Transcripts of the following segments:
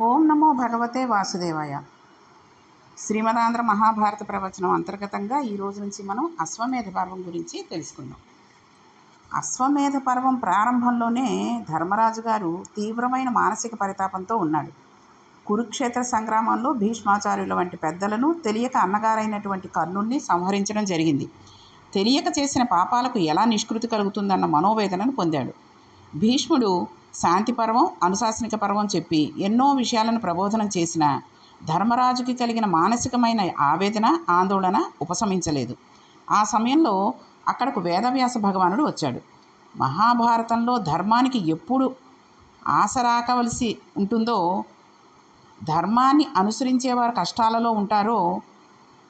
ఓం నమో భగవతే వాసుదేవాయ. శ్రీమదాంధ్ర మహాభారత ప్రవచనం అంతర్గతంగా ఈ రోజు నుంచి మనం అశ్వమేధ పర్వం గురించి తెలుసుకుందాం. అశ్వమేధ పర్వం ప్రారంభంలోనే ధర్మరాజు గారు తీవ్రమైన మానసిక పరితాపంతో ఉన్నాడు. కురుక్షేత్ర సంగ్రామంలో భీష్మాచార్యుల వంటి పెద్దలను తెలియక అన్నగారైనటువంటి కర్ణుణ్ణి సంహరించడం జరిగింది. తెలియక చేసిన పాపాలకు ఎలా నిష్కృతి కలుగుతుందన్న మనోవేదనను పొందాడు. భీష్ముడు శాంతి పర్వం అనుశాసనిక పర్వం చెప్పి ఎన్నో విషయాలను ప్రబోధనం చేసిన ధర్మరాజుకి కలిగిన మానసికమైన ఆవేదన ఆందోళన ఉపశమించలేదు. ఆ సమయంలో అక్కడకు వేదవ్యాస భగవానుడు వచ్చాడు. మహాభారతంలో ధర్మానికి ఎప్పుడు ఆసరాకవలసి ఉంటుందో ధర్మాన్ని అనుసరించేవారు కష్టాలలో ఉంటారో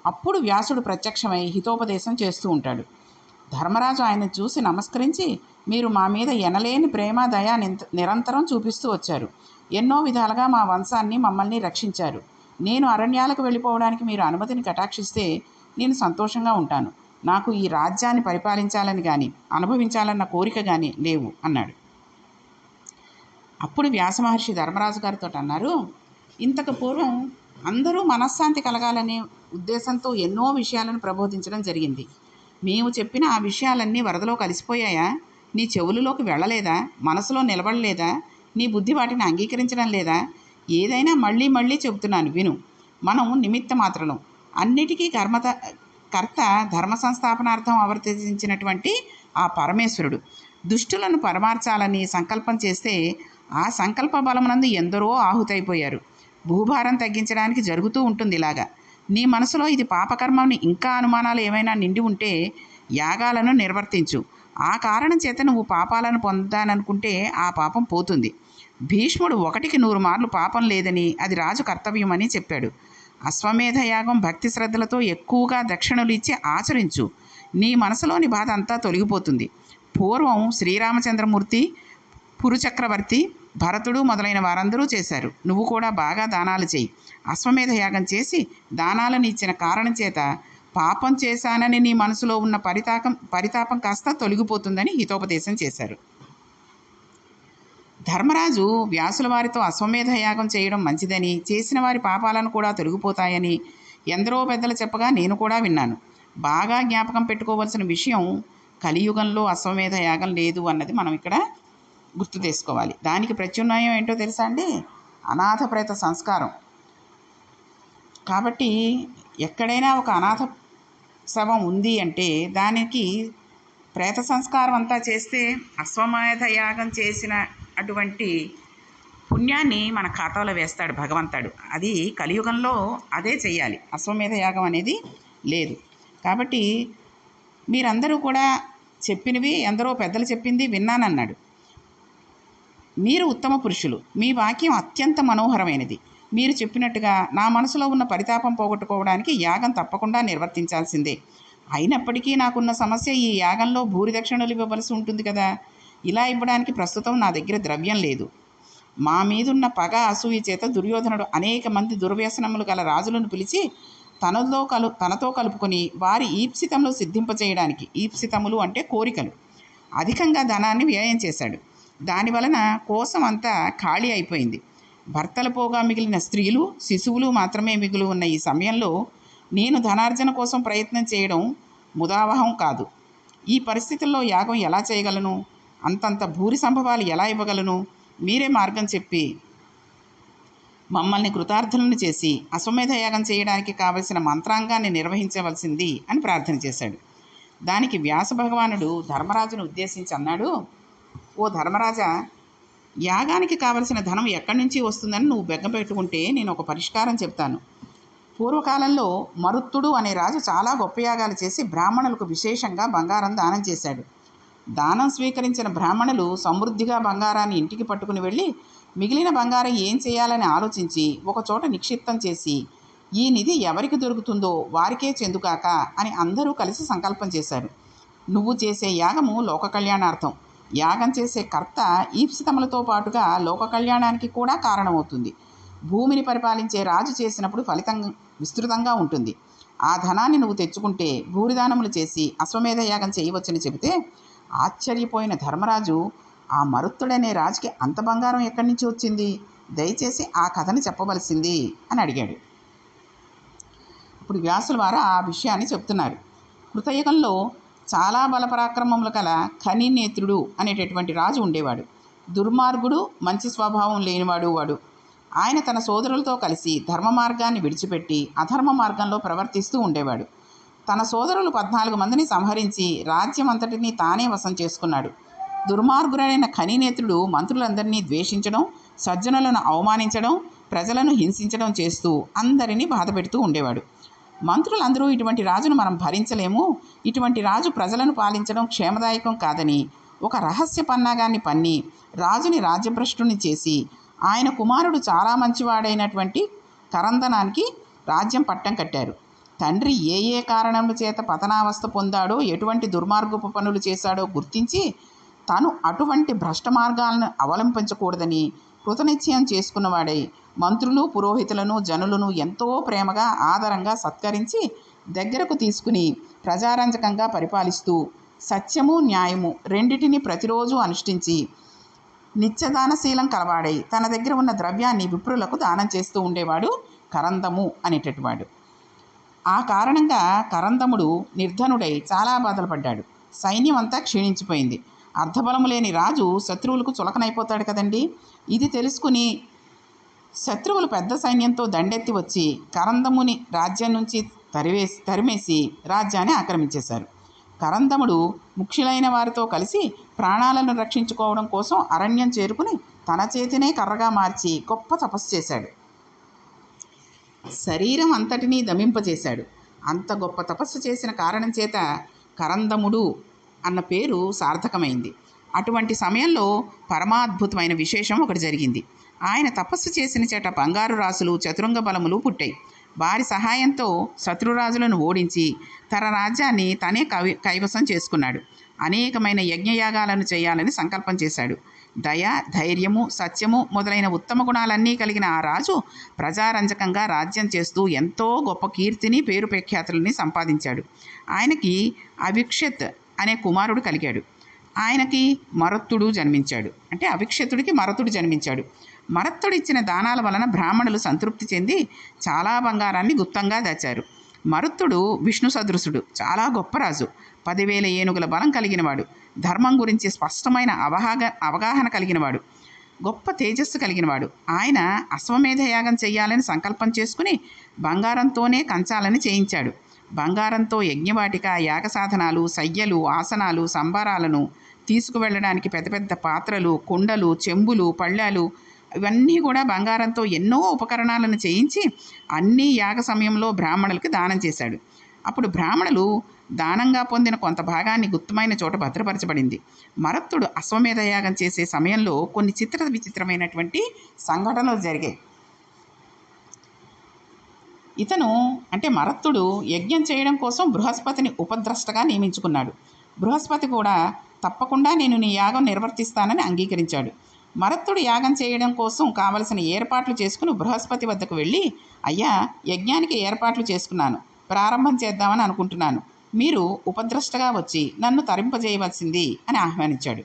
అప్పుడు వ్యాసుడు ప్రత్యక్షమై హితోపదేశం చేస్తూ ఉంటాడు. ధర్మరాజు ఆయన చూసి నమస్కరించి మీరు మా మీద ఎనలేని ప్రేమ దయ నిరంతరం చూపిస్తూ వచ్చారు. ఎన్నో విధాలుగా మా వంశాన్ని మమ్మల్ని రక్షించారు. నేను అరణ్యాలకు వెళ్ళిపోవడానికి మీరు అనుమతిని కటాక్షిస్తే నేను సంతోషంగా ఉంటాను. నాకు ఈ రాజ్యాన్ని పరిపాలించాలని కానీ అనుభవించాలన్న కోరిక కానీ లేవు అన్నాడు. అప్పుడు వ్యాస మహర్షి ధర్మరాజు గారితో అన్నారు ఇంతకు పూర్వం అందరూ మనశ్శాంతి కలగాలనే ఉద్దేశంతో ఎన్నో విషయాలను ప్రబోధించడం జరిగింది. మేము చెప్పిన ఆ విషయాలన్నీ వరదలో కలిసిపోయాయా? నీ చెవులలోకి వెళ్ళలేదా? మనసులో నిలబడలేదా? నీ బుద్ధి వాటిని అంగీకరించడం లేదా? ఏదైనా మళ్ళీ మళ్ళీ చెబుతున్నాను విను. మనం నిమిత్త మాత్రలం. అన్నిటికీ కర్మత కర్త ధర్మ సంస్థాపనార్థం ఆవర్తించినటువంటి ఆ పరమేశ్వరుడు. దుష్టులను పరమార్చాలని సంకల్పం చేస్తే ఆ సంకల్ప బలమునందు ఎందరో ఆహుతైపోయారు. భూభారం తగ్గించడానికి జరుగుతూ ఉంటుంది ఇలాగా నీ మనసులో ఇది పాపకర్మని ఇంకా అనుమానాలు ఏమైనా నిండి ఉంటే యాగాలను నిర్వర్తించు. ఆ కారణం చేత నువ్వు పాపాలను పొందానుకుంటే ఆ పాపం పోతుంది. భీష్ముడు ఒకటికి నూరు మార్లు పాపం లేదని అది రాజు కర్తవ్యమని చెప్పాడు. అశ్వమేధ యాగం భక్తి శ్రద్ధలతో ఎక్కువగా దక్షిణలు ఇచ్చి ఆచరించు. నీ మనసులోని బాధ అంతా తొలగిపోతుంది. పూర్వం శ్రీరామచంద్రమూర్తి పురుచక్రవర్తి భరతుడు మొదలైన వారందరూ చేశారు. నువ్వు కూడా బాగా దానాలు చేయి. అశ్వమేధ యాగం చేసి దానాలను ఇచ్చిన కారణం చేత పాపం చేశానని నీ మనసులో ఉన్న పరితాపం పరితాపం కాస్త తొలగిపోతుందని హితోపదేశం చేశారు. ధర్మరాజు వ్యాసుల వారితో అశ్వమేధ యాగం చేయడం మంచిదని చేసిన వారి పాపాలను కూడా తొలగిపోతాయని ఎందరో పెద్దలు చెప్పగా నేను కూడా విన్నాను. బాగా జ్ఞాపకం పెట్టుకోవలసిన విషయం కలియుగంలో అశ్వమేధ యాగం లేదు అన్నది మనం ఇక్కడ గుర్తు చేసుకోవాలి దానికి ప్రత్యున్నాయం ఏంటో తెలుసా అండి? అనాథ ప్రేత సంస్కారం. కాబట్టి ఎక్కడైనా ఒక అనాథ శవం ఉంది అంటే దానికి ప్రేత సంస్కారం అంతా చేస్తే అశ్వమేధ యాగం చేసిన అటువంటి పుణ్యాన్ని మన ఖాతాలో వేస్తాడు భగవంతుడు. అది కలియుగంలో అదే చేయాలి. అశ్వమేధ యాగం అనేది లేదు. కాబట్టి మీరందరూ కూడా చెప్పినవి ఎందరో పెద్దలు చెప్పింది విన్నానన్నాడు. మీరు ఉత్తమ పురుషులు. మీ వాక్యం అత్యంత మనోహరమైనది. మీరు చెప్పినట్టుగా నా మనసులో ఉన్న పరితాపం పోగొట్టుకోవడానికి యాగం తప్పకుండా నిర్వర్తించాల్సిందే. అయినప్పటికీ నాకున్న సమస్య ఈ యాగంలో భూరి దక్షిణలు ఇవ్వవలసి ఉంటుంది కదా? ఇలా ఇవ్వడానికి ప్రస్తుతం నా దగ్గర ద్రవ్యం లేదు. మా మీదున్న పగ అసూయ చేత దుర్యోధనుడు అనేక మంది దుర్వ్యసనములు గల రాజులను పిలిచి తనలో కలు తనతో కలుపుకొని వారి ఈప్సితములు సిద్ధింపచేయడానికి ఈప్సితములు అంటే కోరికలు. అధికంగా ధనాన్ని వ్యయం చేశాడు. దాని వలన కోసం అంతా ఖాళీ అయిపోయింది. భర్తల పోగా మిగిలిన స్త్రీలు శిశువులు మాత్రమే మిగులు ఉన్న ఈ సమయంలో నేను ధనార్జన కోసం ప్రయత్నం చేయడం ముదావహం కాదు. ఈ పరిస్థితుల్లో యాగం ఎలా చేయగలను? అంతంత భూరి సంభవాలు ఎలా ఇవ్వగలను? మీరే మార్గం చెప్పి మమ్మల్ని కృతార్థులను చేసి అశ్వమేధ యాగం చేయడానికి కావలసిన మంత్రాంగాన్ని నిర్వహించవలసింది అని ప్రార్థన చేశాడు. దానికి వ్యాస భగవానుడు ధర్మరాజును ఉద్దేశించి అన్నాడు ఓ ధర్మరాజా యాగానికి కావలసిన ధనం ఎక్కడి నుంచి వస్తుందని నువ్వు బెగ్గ పెట్టుకుంటే నేను ఒక పరిష్కారం చెప్తాను పూర్వకాలంలో మరుత్తుడు అనే రాజు చాలా గొప్ప యాగాలు చేసి బ్రాహ్మణులకు విశేషంగా బంగారం దానం చేశాడు. దానం స్వీకరించిన బ్రాహ్మణులు సమృద్ధిగా బంగారాన్ని ఇంటికి పట్టుకుని వెళ్ళి మిగిలిన బంగారం ఏం చేయాలని ఆలోచించి ఒకచోట నిక్షిప్తం చేసి ఈ నిధి ఎవరికి దొరుకుతుందో వారికే చెందుకాక అని అందరూ కలిసి సంకల్పం చేశారు. నువ్వు చేసే యాగము లోక కళ్యాణార్థం. యాగం చేసే కర్త ఈప్సితములతో పాటుగా లోక కళ్యాణానికి కూడా కారణమవుతుంది. భూమిని పరిపాలించే రాజు చేసినప్పుడు ఫలితం విస్తృతంగా ఉంటుంది. ఆ ధనాన్ని నువ్వు తెచ్చుకుంటే భూరిదానములు చేసి అశ్వమేధ యాగం చేయవచ్చని చెబితే ఆశ్చర్యపోయిన ధర్మరాజు ఆ మరుత్తుడనే రాజుకి అంత బంగారం ఎక్కడి నుంచి వచ్చింది? దయచేసి ఆ కథని చెప్పవలసింది అని అడిగాడు. ఇప్పుడు వ్యాసుల వారు ఆ విషయాన్ని చెప్తున్నారు. కృతయుగంలో చాలా బలపరాక్రమములు కల ఖనినేత్రుడు అనేటటువంటి రాజు ఉండేవాడు. దుర్మార్గుడు మంచి స్వభావం లేనివాడు వాడు. ఆయన తన సోదరులతో కలిసి ధర్మ మార్గాన్ని విడిచిపెట్టి అధర్మ మార్గంలో ప్రవర్తిస్తూ ఉండేవాడు. తన సోదరులు పద్నాలుగు మందిని సంహరించి రాజ్యం అంతటినీ తానే వశం చేసుకున్నాడు. దుర్మార్గుడైన ఖనినేత్రుడు మంత్రులందరినీ ద్వేషించడం సజ్జనులను అవమానించడం ప్రజలను హింసించడం చేస్తూ అందరినీ బాధపెడుతూ ఉండేవాడు. మంత్రులందరూ ఇటువంటి రాజును మనం భరించలేము. ఇటువంటి రాజు ప్రజలను పాలించడం క్షేమదాయకం కాదని ఒక రహస్య పన్నాగాన్ని పన్ని రాజుని రాజ్యభ్రష్టుని చేసి ఆయన కుమారుడు చాలా మంచివాడైనటువంటి కరందనానికి రాజ్యం పట్టం కట్టారు. తండ్రి ఏ ఏ కారణముల చేత పతనావస్థ పొందాడో ఎటువంటి దుర్మార్గపు పనులు చేశాడో గుర్తించి తను అటువంటి భ్రష్ట మార్గాలను అవలంబించకూడదని కృతనిశ్చయం చేసుకున్నవాడై మంత్రులు పురోహితులను జనులను ఎంతో ప్రేమగా ఆదరంగా సత్కరించి దగ్గరకు తీసుకుని ప్రజారంజకంగా పరిపాలిస్తూ సత్యము న్యాయము రెండిటిని ప్రతిరోజు అనుష్ఠించి నిత్యదానశీలం కలవాడై తన దగ్గర ఉన్న ద్రవ్యాన్ని విప్రులకు దానం చేస్తూ ఉండేవాడు కరందము అనేటటువంటి ఆ కారణంగా కరందముడు నిర్ధనుడై చాలా బాధలు పడ్డాడు. సైన్యం అంతా క్షీణించిపోయింది. అర్ధబలము లేని రాజు శత్రువులకు చులకనైపోతాడు కదండి? ఇది తెలుసుకుని శత్రువులు పెద్ద సైన్యంతో దండెత్తి వచ్చి కరందముని రాజ్యం నుంచి తరివేసి తరిమేసి రాజ్యాన్ని ఆక్రమించేశారు. కరందముడు ముఖ్యులైన వారితో కలిసి ప్రాణాలను రక్షించుకోవడం కోసం అరణ్యం చేరుకుని తన చేతినే కర్రగా మార్చి గొప్ప తపస్సు చేశాడు. శరీరం అంతటినీ దమింపజేశాడు. అంత గొప్ప తపస్సు చేసిన కారణం చేత కరందముడు అన్న పేరు సార్థకమైంది. అటువంటి సమయంలో పరమాద్భుతమైన విశేషం ఒకటి జరిగింది. ఆయన తపస్సు చేసిన చేట బంగారు రాసులు చతురంగ బలములు పుట్టాయి. వారి సహాయంతో శత్రురాజులను ఓడించి తన రాజ్యాన్ని తనే కవి కైవసం చేసుకున్నాడు. అనేకమైన యజ్ఞయాగాలను చేయాలని సంకల్పం చేశాడు. దయ ధైర్యము సత్యము మొదలైన ఉత్తమ గుణాలన్నీ కలిగిన ఆ రాజు ప్రజారంజకంగా రాజ్యం చేస్తూ ఎంతో గొప్ప కీర్తిని పేరు ప్రఖ్యాతులని సంపాదించాడు. ఆయనకి అవిక్షత్ అనే కుమారుడు కలిగాడు. ఆయనకి మరత్తుడు జన్మించాడు. అంటే అవిక్షతుడికి మరతుడు జన్మించాడు. మరత్తుడిచ్చిన దానాల వలన బ్రాహ్మణులు సంతృప్తి చెంది చాలా బంగారాన్ని గుప్తంగా దాచారు. మరుత్తుడు విష్ణు సదృశుడు చాలా గొప్ప రాజు పదివేల ఏనుగుల బలం కలిగినవాడు ధర్మం గురించి స్పష్టమైన అవగాహన అవగాహన కలిగినవాడు గొప్ప తేజస్సు కలిగినవాడు. ఆయన అశ్వమేధ యాగం చేయాలని సంకల్పం చేసుకుని బంగారంతోనే కంచాలని చేయించాడు. బంగారంతో యజ్ఞవాటిక యాగ సాధనాలు సయ్యలు ఆసనాలు సంబారాలను తీసుకువెళ్ళడానికి పెద్ద పెద్ద పాత్రలు కుండలు చెంబులు పళ్ళాలు ఇవన్నీ కూడా బంగారంతో ఎన్నో ఉపకరణాలను చేయించి అన్ని యాగ సమయంలో బ్రాహ్మణులకి దానం చేశాడు. అప్పుడు బ్రాహ్మణులు దానంగా పొందిన కొంత భాగాన్ని గుప్తమైన చోట భద్రపరచబడింది. మరత్తుడు అశ్వమేధ యాగం చేసే సమయంలో కొన్ని చిత్ర విచిత్రమైనటువంటి సంఘటనలు జరిగాయి. ఇతను అంటే మరత్తుడు యజ్ఞం చేయడం కోసం బృహస్పతిని ఉపద్రష్టగా నియమించుకున్నాడు. బృహస్పతి కూడా తప్పకుండా నేను నీ యాగం నిర్వర్తిస్తానని అంగీకరించాడు. మరత్తుడు యాగం చేయడం కోసం కావలసిన ఏర్పాట్లు చేసుకుని బృహస్పతి వద్దకు వెళ్ళి అయ్యా యజ్ఞానికి ఏర్పాట్లు చేసుకున్నాను. ప్రారంభం చేద్దామని అనుకుంటున్నాను. మీరు ఉపద్రష్టగా వచ్చి నన్ను తరింపజేయవలసింది అని ఆహ్వానించాడు.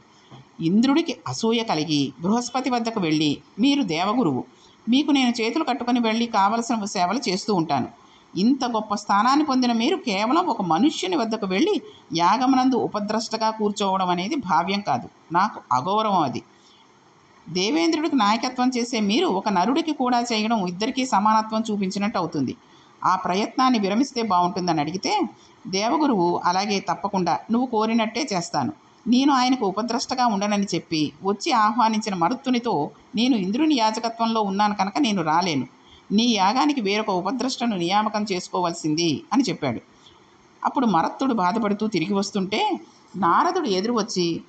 ఇంద్రుడికి అసూయ కలిగి బృహస్పతి వద్దకు వెళ్ళి మీరు దేవగురువు. మీకు నేను చేతులు కట్టుకొని వెళ్ళి కావలసిన సేవలు చేస్తూ ఉంటాను. ఇంత గొప్ప స్థానాన్ని పొందిన మీరు కేవలం ఒక మనుష్యుని వద్దకు వెళ్ళి యాగమనందు ఉపద్రష్టగా కూర్చోవడం అనేది భావ్యం కాదు. నాకు అగౌరవం అది. దేవేంద్రుడికి నాయకత్వం చేసే మీరు ఒక నరుడికి కూడా చేయడం ఇద్దరికీ సమానత్వం చూపించినట్టు అవుతుంది. ఆ ప్రయత్నాన్ని విరమిస్తే బాగుంటుందని అడిగితే దేవగురువు అలాగే తప్పకుండా నువ్వు కోరినట్టే చేస్తాను. నేను ఆయనకు ఉపద్రష్టగా ఉండనని చెప్పి వచ్చి ఆహ్వానించిన మరుత్తునితో నేను ఇంద్రుని యాజకత్వంలో ఉన్నాను కనుక నేను రాలేను. నీ యాగానికి వేరొక ఉపద్రష్టను నియామకం చేసుకోవాల్సింది అని చెప్పాడు. అప్పుడు మరత్తుడు బాధపడుతూ తిరిగి వస్తుంటే నారదుడు ఎదురు వచ్చి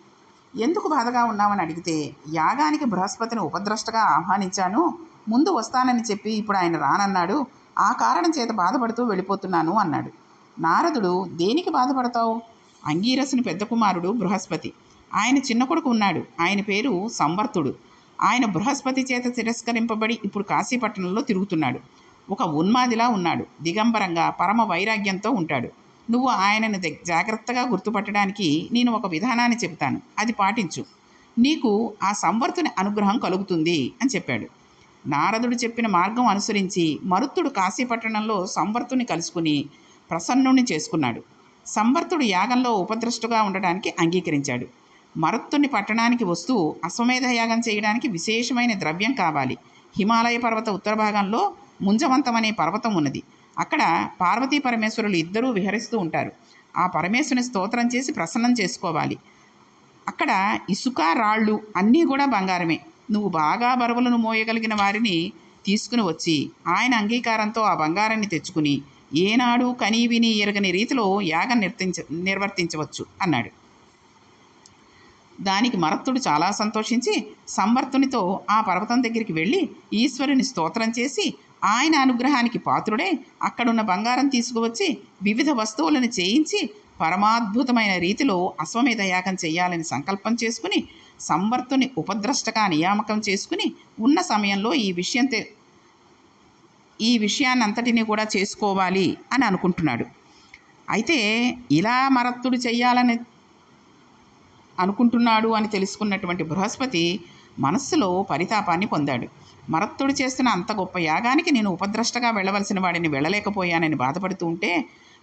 ఎందుకు బాధగా ఉన్నామని అడిగితే యాగానికి బృహస్పతిని ఉపద్రష్టగా ఆహ్వానించాను. ముందు వస్తానని చెప్పి ఇప్పుడు ఆయన రానన్నాడు. ఆ కారణం చేత బాధపడుతూ వెళ్ళిపోతున్నాను అన్నాడు. నారదుడు దేనికి బాధపడతావు? అంగీరసుని పెద్ద కుమారుడు బృహస్పతి. ఆయన చిన్న కొడుకు ఉన్నాడు. ఆయన పేరు సంవర్తుడు. ఆయన బృహస్పతి చేత తిరస్కరింపబడి ఇప్పుడు కాశీపట్టణంలో తిరుగుతున్నాడు. ఒక ఉన్మాదిలా ఉన్నాడు. దిగంబరంగా పరమ వైరాగ్యంతో ఉంటాడు. నువ్వు ఆయనను జాగ్రత్తగా గుర్తుపట్టడానికి నేను ఒక విధానాన్ని చెబుతాను. అది పాటించు. నీకు ఆ సంవర్తుని అనుగ్రహం కలుగుతుంది అని చెప్పాడు. నారదుడు చెప్పిన మార్గం అనుసరించి మరుత్తుడు కాశీపట్టణంలో సంవర్తుని కలుసుకుని ప్రసన్నుణ్ణి చేసుకున్నాడు. సంవర్తుడు యాగంలో ఉపద్రష్టుగా ఉండడానికి అంగీకరించాడు. మరుత్తుని పట్టణానికి వస్తూ అశ్వమేధ యాగం చేయడానికి విశేషమైన ద్రవ్యం కావాలి. హిమాలయ పర్వత ఉత్తర భాగంలో ముంజవంతం అనే పర్వతం ఉన్నది. అక్కడ పార్వతీ పరమేశ్వరులు ఇద్దరూ విహరిస్తూ ఉంటారు. ఆ పరమేశ్వరుని స్తోత్రం చేసి ప్రసన్నం చేసుకోవాలి. అక్కడ ఇసుక రాళ్ళు అన్నీ కూడా బంగారమే. నువ్వు బాగా బరువులను మోయగలిగిన వారిని తీసుకుని వచ్చి ఆయన అంగీకారంతో ఆ బంగారాన్ని తెచ్చుకుని ఏనాడు కనీ విని ఎరగని రీతిలో యాగం నిర్తించ నిర్వర్తించవచ్చు అన్నాడు. దానికి మరత్తుడు చాలా సంతోషించి సంవర్తునితో ఆ పర్వతం దగ్గరికి వెళ్ళి ఈశ్వరుని స్తోత్రం చేసి ఆయన అనుగ్రహానికి పాత్రుడే. అక్కడున్న బంగారం తీసుకువచ్చి వివిధ వస్తువులను చేయించి పరమాద్భుతమైన రీతిలో అశ్వమేధ యాగం చేయాలని సంకల్పం చేసుకుని సంవర్తుని ఉపద్రష్టగా నియామకం చేసుకుని ఉన్న సమయంలో ఈ విషయం తె ఈ విషయాన్నంతటినీ కూడా చేసుకోవాలి అని అనుకుంటున్నాడు. అయితే ఇలా మరత్తుడు చేయాలని అనుకుంటున్నాడు అని తెలుసుకున్నటువంటి బృహస్పతి మనస్సులో పరితాపాన్ని పొందాడు. మరత్తుడు చేస్తున్న అంత గొప్ప యాగానికి నేను ఉపద్రష్టగా వెళ్ళవలసిన వాడిని వెళ్ళలేకపోయానని బాధపడుతూ ఉంటే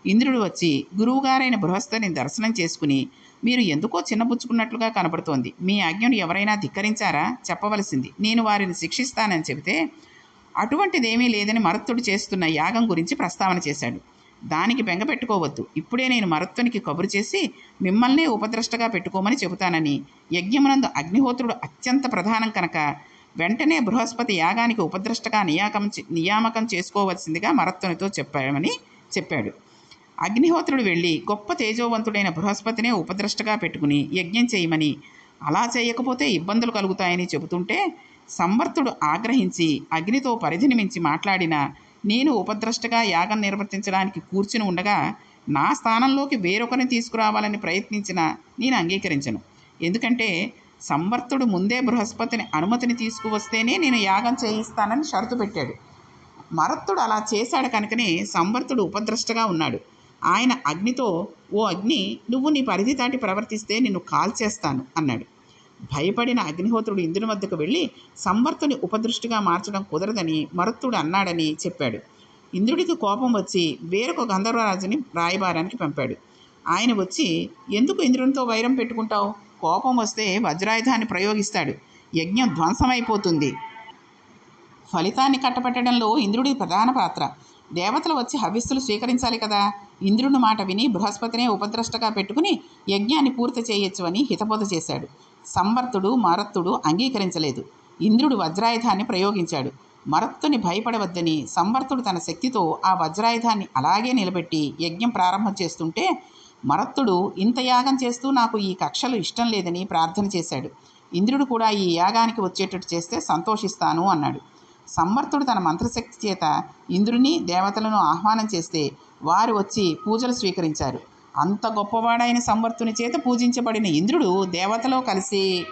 ఇంద్రుడు వచ్చి గురువుగారైన బృహస్పతిని దర్శనం చేసుకుని మీరు ఎందుకో చిన్నబుచ్చుకున్నట్లుగా కనబడుతోంది. మీ ఆజ్ఞను ఎవరైనా ధిక్కరించారా? చెప్పవలసింది. నేను వారిని శిక్షిస్తానని చెబితే అటువంటిదేమీ లేదని మరత్తుడు చేస్తున్న యాగం గురించి ప్రస్తావన చేశాడు. దానికి బెంగ పెట్టుకోవద్దు. ఇప్పుడే నేను మరత్తునికి కబురు చేసి మిమ్మల్నే ఉపద్రష్టగా పెట్టుకోమని చెబుతానని యజ్ఞమునందు అగ్నిహోత్రుడు అత్యంత ప్రధానం కనుక వెంటనే బృహస్పతి యాగానికి ఉపద్రష్టగా నియాకం చే- నియామకం చేసుకోవలసిందిగా మరత్తునితో చెప్పామని చెప్పాడు. అగ్నిహోత్రుడు వెళ్ళి గొప్ప తేజోవంతుడైన బృహస్పతినే ఉపద్రష్టగా పెట్టుకుని యజ్ఞం చేయమని అలా చేయకపోతే ఇబ్బందులు కలుగుతాయని చెబుతుంటే సంవర్తుడు ఆగ్రహించి అగ్నితో పరిధిని మించి మాట్లాడిన నేను ఉపద్రష్టగా యాగం నిర్వర్తించడానికి కూర్చుని ఉండగా నా స్థానంలోకి వేరొకరిని తీసుకురావాలని ప్రయత్నించిన నేను అంగీకరించను. ఎందుకంటే సంవర్తుడు ముందే బృహస్పతిని అనుమతిని తీసుకువస్తేనే నేను యాగం చేయిస్తానని షరతు పెట్టాడు. మరత్తుడు అలా చేశాడు కనుకనే సంవర్తుడు ఉపద్రష్టగా ఉన్నాడు. ఆయన అగ్నితో ఓ అగ్ని నువ్వు నీ పరిధి దాటి ప్రవర్తిస్తే నిన్ను కాల్చేస్తాను అన్నాడు. భయపడిన అగ్నిహోత్రుడు ఇంద్రుని వద్దకు వెళ్ళి సంవర్తుని ఉపదృష్టిగా మార్చడం కుదరదని మరుత్తుడు అన్నాడని చెప్పాడు. ఇంద్రుడికి కోపం వచ్చి వేరొక గంధర్వరాజుని రాయబారానికి పంపాడు. ఆయన వచ్చి ఎందుకు ఇంద్రునితో వైరం పెట్టుకుంటావు? కోపం వస్తే వజ్రాయుధాన్ని ప్రయోగిస్తాడు. యజ్ఞం ధ్వంసమైపోతుంది. ఫలితాన్ని కట్టపెట్టడంలో ఇంద్రుడి ప్రధాన పాత్ర. దేవతలు వచ్చి హవిస్సులు స్వీకరించాలి కదా. ఇంద్రుని మాట విని బృహస్పతినే ఉపద్రష్టగా పెట్టుకుని యజ్ఞాన్ని పూర్తి చేయొచ్చు అని హితబోధ చేశాడు. సంవర్తుడు మరత్తుడు అంగీకరించలేదు. ఇంద్రుడు వజ్రాయుధాన్ని ప్రయోగించాడు. మరత్తుని భయపడవద్దని సంవర్తుడు తన శక్తితో ఆ వజ్రాయుధాన్ని అలాగే నిలబెట్టి యజ్ఞం ప్రారంభం చేస్తుంటే మరత్తుడు ఇంత యాగం చేస్తూ నాకు ఈ కక్షలు ఇష్టం లేదని ప్రార్థన చేశాడు. ఇంద్రుడు కూడా ఈ యాగానికి వచ్చేటట్టు చేస్తే సంతోషిస్తాను అన్నాడు. సంవర్తుడు తన మంత్రశక్తి చేత ఇంద్రుని దేవతలను ఆహ్వానం చేస్తే వారు వచ్చి పూజలు స్వీకరించారు. అంత గొప్పవాడైన సంవర్తుని చేత పూజించబడిన ఇంద్రుడు దేవతలో కలిసి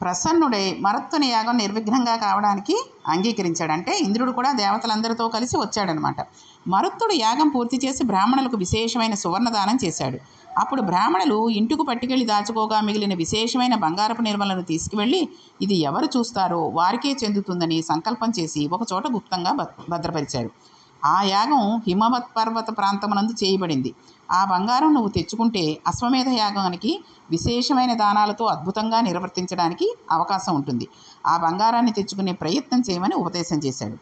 ప్రసన్నుడై మరత్తుని యాగం నిర్విఘ్నంగా కావడానికి అంగీకరించాడు అంటే ఇంద్రుడు కూడా దేవతలందరితో కలిసి వచ్చాడనమాట. మరుత్తుడు యాగం పూర్తి చేసి బ్రాహ్మణులకు విశేషమైన సువర్ణదానం చేశాడు. అప్పుడు బ్రాహ్మణులు ఇంటికి పట్టుకెళ్ళి దాచుకోగా మిగిలిన విశేషమైన బంగారపు నిర్మలను తీసుకువెళ్ళి ఇది ఎవరు చూస్తారో వారికే చెందుతుందని సంకల్పం చేసి ఒకచోట గుప్తంగా భద్రపరిచాడు భద్రపరిచారు. ఆ యాగం హిమవత్ పర్వత ప్రాంతమునందు చేయబడింది. ఆ బంగారం నువ్వు తెచ్చుకుంటే అశ్వమేధ యాగానికి విశేషమైన దానాలతో అద్భుతంగా నిర్వర్తించడానికి అవకాశం ఉంటుంది. ఆ బంగారాన్ని తెచ్చుకునే ప్రయత్నం చేయమని ఉపదేశం చేశాడు.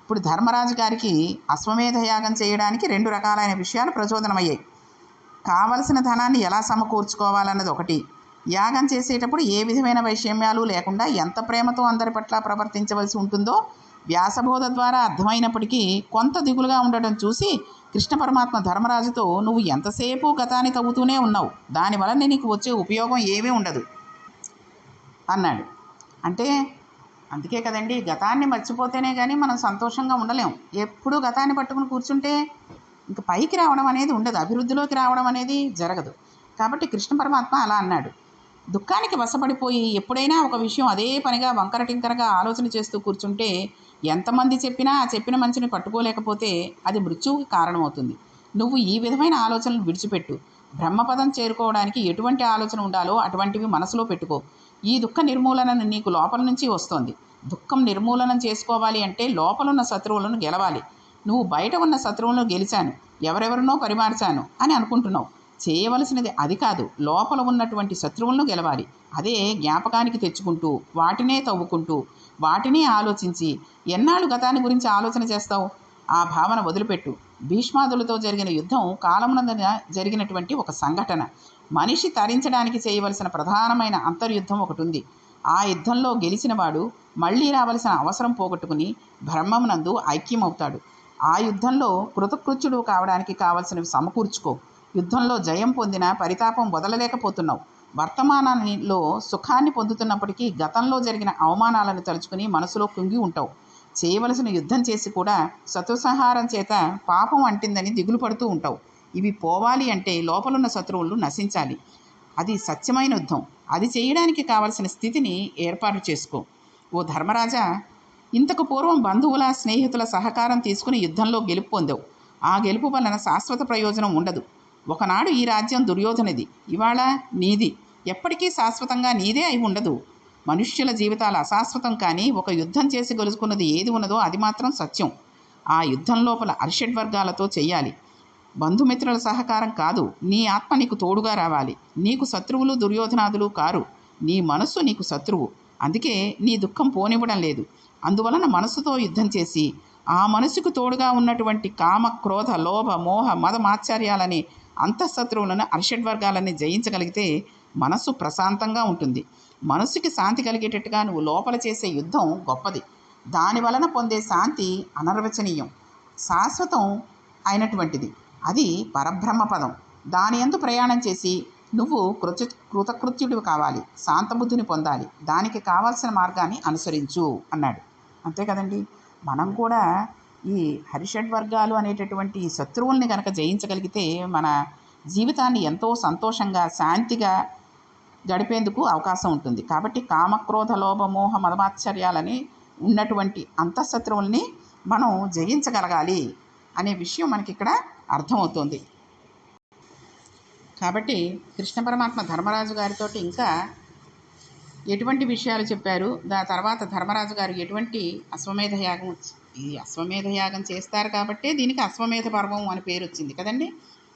ఇప్పుడు ధర్మరాజు గారికి అశ్వమేధ యాగం చేయడానికి రెండు రకాలైన విషయాలు ప్రచోదనమయ్యాయి. కావలసిన ధనాన్ని ఎలా సమకూర్చుకోవాలన్నది ఒకటి. యాగం చేసేటప్పుడు ఏ విధమైన వైషమ్యాలు లేకుండా ఎంత ప్రేమతో అందరి పట్ల ప్రవర్తించవలసి ఉంటుందో వ్యాసబోధ ద్వారా అర్థమైనప్పటికీ కొంత దిగులుగా ఉండటం చూసి కృష్ణ పరమాత్మ ధర్మరాజుతో నువ్వు ఎంతసేపు గతాన్ని తవ్వుతూనే ఉన్నావు? దానివలన నీకు వచ్చే ఉపయోగం ఏమీ ఉండదు అన్నాడు. అంటే అందుకే కదండి గతాన్ని మర్చిపోతేనే కానీ మనం సంతోషంగా ఉండలేం. ఎప్పుడూ గతాన్ని పట్టుకుని కూర్చుంటే ఇంక పైకి రావడం అనేది ఉండదు. అభివృద్ధిలోకి రావడం అనేది జరగదు. కాబట్టి కృష్ణ పరమాత్మ అలా అన్నాడు. దుఃఖానికి వశపడిపోయి ఎప్పుడైనా ఒక విషయం అదే పనిగా వంకర టింకరగా ఆలోచన చేస్తూ కూర్చుంటే ఎంతమంది చెప్పినా ఆ చెప్పిన మంచిని పట్టుకోలేకపోతే అది మృత్యువుకి కారణమవుతుంది. నువ్వు ఈ విధమైన ఆలోచనలు విడిచిపెట్టు. బ్రహ్మపదం చేరుకోవడానికి ఎటువంటి ఆలోచన ఉండాలో అటువంటివి మనసులో పెట్టుకో. ఈ దుఃఖ నిర్మూలన నీకు లోపల నుంచి వస్తోంది. దుఃఖం నిర్మూలనం చేసుకోవాలి అంటే లోపలున్న శత్రువులను గెలవాలి. నువ్వు బయట ఉన్న శత్రువులను గెలిచాను ఎవరెవరినో పరిమార్చాను అని అనుకుంటున్నావు. చేయవలసినది అది కాదు లోపల ఉన్నటువంటి శత్రువులను గెలవాలి. అదే జ్ఞాపకానికి తెచ్చుకుంటూ వాటినే తవ్వుకుంటూ వాటినే ఆలోచించి ఎన్నాళ్ళు గతాన్ని గురించి ఆలోచన చేస్తావు? ఆ భావన వదిలిపెట్టు. భీష్మాదులతో జరిగిన యుద్ధం కాలమునందన జరిగినటువంటి ఒక సంఘటన. మనిషి తరించడానికి చేయవలసిన ప్రధానమైన అంతర్యుద్ధం ఒకటి ఉంది ఆ యుద్ధంలో గెలిచినవాడు మళ్ళీ రావలసిన అవసరం పోగొట్టుకుని బ్రహ్మమునందు ఐక్యమవుతాడు. ఆ యుద్ధంలో కృతకృత్యుడు కావడానికి కావలసినవి సమకూర్చుకో. యుద్ధంలో జయం పొందిన పరితాపం వదలలేకపోతున్నావు. వర్తమానంలో సుఖాన్ని పొందుతున్నప్పటికీ గతంలో జరిగిన అవమానాలను తలుచుకుని మనసులో కుంగి ఉంటావు. చేయవలసిన యుద్ధం చేసి కూడా శత్రుసంహారం చేత పాపం అంటిందని దిగులు పడుతూ ఉంటావు. ఇవి పోవాలి అంటే లోపలున్న శత్రువులు నశించాలి. అది సత్యమైన యుద్ధం. అది చేయడానికి కావలసిన స్థితిని ఏర్పాటు చేసుకో. ఓ ధర్మరాజా ఇంతకు పూర్వం బంధువుల స్నేహితుల సహకారం తీసుకుని యుద్ధంలో గెలుపు పొందావు. ఆ గెలుపు వలన శాశ్వత ప్రయోజనం ఉండదు. ఒకనాడు ఈ రాజ్యం దుర్యోధనది ఇవాళ నీది. ఎప్పటికీ శాశ్వతంగా నీదే అయి ఉండదు. మనుష్యుల జీవితాలు అశాశ్వతం కానీ ఒక యుద్ధం చేసి గెలుచుకున్నది ఏది ఉన్నదో అది మాత్రం సత్యం. ఆ యుద్ధం లోపల అర్షడ్ వర్గాలతో చేయాలి. బంధుమిత్రుల సహకారం కాదు నీ ఆత్మ నీకు తోడుగా రావాలి. నీకు శత్రువులు దుర్యోధనాదులు కారు. నీ మనస్సు నీకు శత్రువు. అందుకే నీ దుఃఖం పోనివ్వడం లేదు. అందువలన మనసుతో యుద్ధం చేసి ఆ మనసుకు తోడుగా ఉన్నటువంటి కామ క్రోధ లోభ మోహ మద మాత్సర్యాలనే అంతఃశత్రువులను అరిషడ్ వర్గాలని జయించగలిగితే మనస్సు ప్రశాంతంగా ఉంటుంది. మనస్సుకి శాంతి కలిగేటట్టుగా నువ్వు లోపల చేసే యుద్ధం గొప్పది. దాని వలన పొందే శాంతి అనర్వచనీయం. శాశ్వతం అయినటువంటిది. అది పరబ్రహ్మ పదం. దాని ఎందు ప్రయాణం చేసి నువ్వు కృత కృతకృత్యుడివి కావాలి. శాంతబుద్ధిని పొందాలి. దానికి కావాల్సిన మార్గాన్ని అనుసరించు అన్నాడు. అంతే కదండి? మనం కూడా ఈ హరిషడ్ వర్గాలు అనేటటువంటి శత్రువుల్ని కనుక జయించగలిగితే మన జీవితాన్ని ఎంతో సంతోషంగా శాంతిగా గడిపేందుకు అవకాశం ఉంటుంది. కాబట్టి కామక్రోధ లోభ మోహ మదమాశ్చర్యాలని ఉన్నటువంటి అంతఃశత్రువుల్ని మనం జయించగలగాలి అనే విషయం మనకి ఇక్కడ అర్థమవుతుంది. కాబట్టి కృష్ణ పరమాత్మ ధర్మరాజు గారితో ఇంకా ఎటువంటి విషయాలు చెప్పారు? దా తర్వాత ధర్మరాజు గారు ఎటువంటి అశ్వమేధ యాగం ఈ అశ్వమేధ యాగం చేస్తారు కాబట్టే దీనికి అశ్వమేధ పర్వం అని పేరు వచ్చింది కదండి?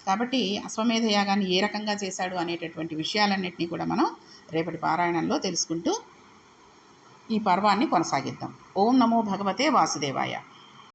కాబట్టి అశ్వమేధ యాగాన్ని ఏ రకంగా చేశాడు అనేటటువంటి విషయాలన్నింటినీ కూడా మనం రేపటి పారాయణంలో తెలుసుకుంటూ ఈ పర్వాన్ని కొనసాగిద్దాం. ఓం నమో భగవతే వాసుదేవాయ.